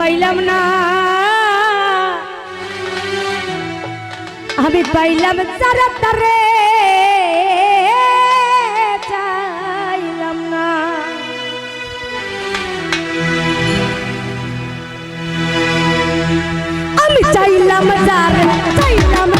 পাইলাম না। আমি পাইলাম তারা তারে চাইলাম না। আমি চাইলাম তার চাইলাম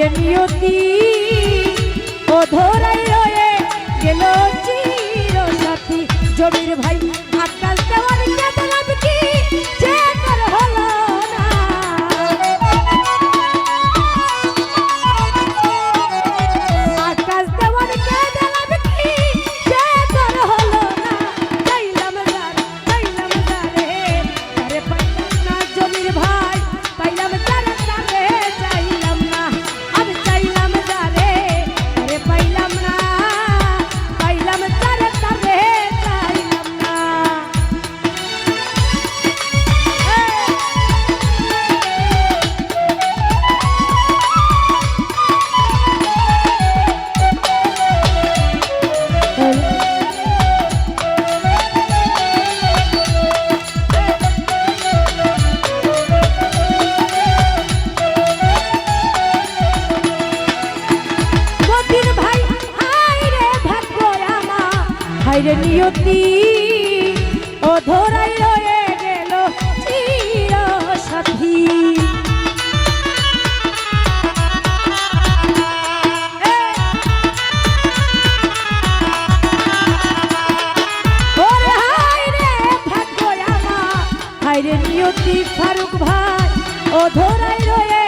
যে নিয়তি অধরাই রয়ে গেল চির সাথী জমির ভাই মায়ের নিয়তি ও রয়ে গেল চির সাথী নিয়তি ফারুক ভাই ও ধরাই রয়ে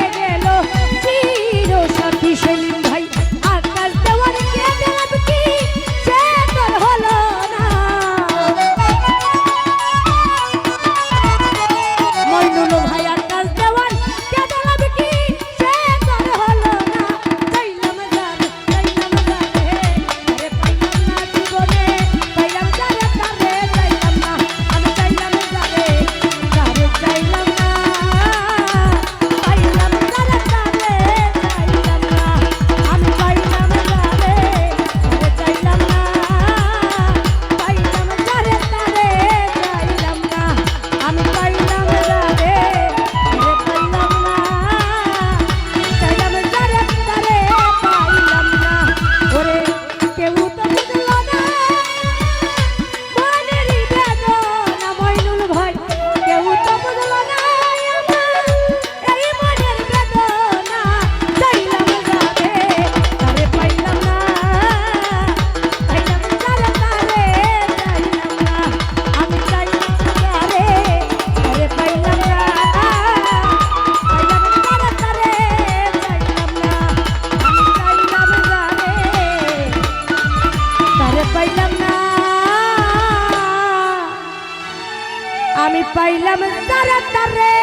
পাইলাম তারে তারে।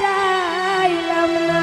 চাইলাম না।